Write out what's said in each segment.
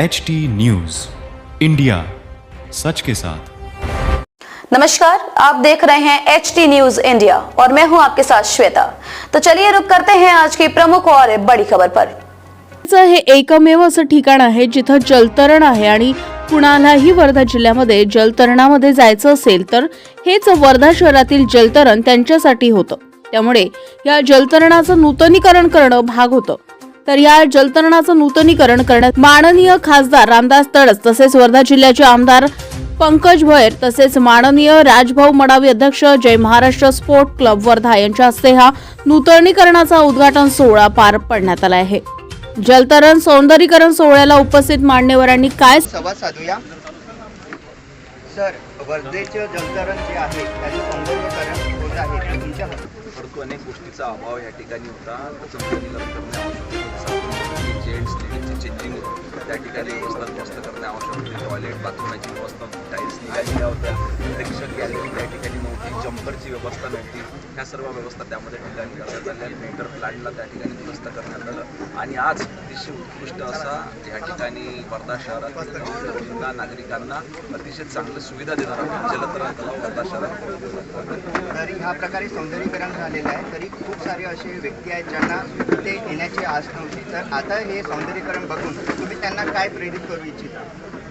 H T news India सच के साथ। नमस्कार आप देख रहे हैं एच टी न्यूज इंडिया और मैं हूं आपके साथ श्वेता। तो चलिए रुक करते हैं आज की प्रमुख और बड़ी खबर पर। हे एकमेव असं ठिकाण आहे जिथं जलतरण आहे आणि कुणालाही वर्धा जिल्ह्यामध्ये जलतरणामध्ये जायचं असेल तर हेच वर्धा शहरातील जलतरण त्यांच्यासाठी होतं. त्यामुळे या जलतरणाचं नूतनीकरण करणं भाग होतं. तर या जलतरणाचं नूतनीकरण करण्यात माननीय खासदार रामदास तडस तसेच वर्धा जिल्ह्याचे आमदार पंकज भैर तसेच माननीय राजभाऊ मडावी अध्यक्ष जय महाराष्ट्र स्पोर्ट क्लब वर्धा यांच्या हस्ते हा नूतनीकरणाचा उद्घाटन सोहळा पार पडण्यात आला आहे. जलतरण सौंदर्यीकरण सोहळ्याला उपस्थित मान्यवरांनी काय संवाद साधूया? सर वर्धेचे जलतरण जे आहे त्याचं सौंदर्यीकरण होत आहे तुमच्या अनेक गोष्टीचा अभाव या ठिकाणी होतं. त्या ठिकाणी व्यवस्था व्यवस्था करणे आवश्यक होते. टॉयलेट बाथरूमची व्यवस्था टाईल्स निघालेल्या होत्या. प्रेक्षक गॅलरी त्या ठिकाणी नव्हती जम्परची व्यवस्था नव्हती. ह्या सर्व व्यवस्था त्यामध्ये ठिकाणी करण्यात आल्या. मेटर प्लॅनला त्या ठिकाणी दुरुस्त करण्यात आलं. आणि आज अतिशय उत्कृष्ट असा या ठिकाणी वर्धा शहरातील नागरिकांना अतिशय चांगल्या सुविधा देणारा जलतरण तलाव वर्धा शहरात तरी ह्या प्रकारे सौंदर्यीकरण झालेलं आहे. तरी खूप सारे असे व्यक्ती आहेत ज्यांना ते येण्याची आस नव्हती. तर आता हे सौंदर्यीकरण बघून तुम्ही त्यांना काय प्रेरित करू इच्छिता?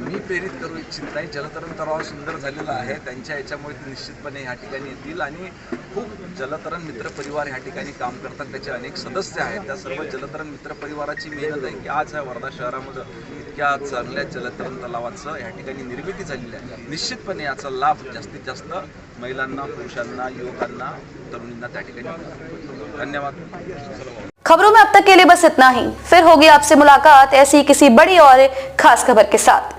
मी प्रेरित करू इच्छित नाही. जलतरण तलाव सुंदर झालेला आहे. त्यांच्या याच्यामुळे ते निश्चितपणे ह्या ठिकाणी येतील आणि खूप जलतरण मित्र परिवार ह्या ठिकाणी काम करतात. त्याचे अनेक सदस्य आहेत. त्या सर्व जलतरण मित्र परिवाराची मेहनत आहे की आज ह्या वर्धा शहरामध्ये इतक्या चांगल्या जलतरण तलावाचं ह्या ठिकाणी निर्मिती झालेली आहे. निश्चितपणे याचा लाभ जास्तीत जास्त महिलांना पुरुषांना युवकांना तरुणींना त्या ठिकाणी धन्यवाद. खबरों में अब तक के लिए बस इतना ही. फिर होगी आपसे मुलाकात. ऐसी किसी बड़ी और खास खबर के साथ.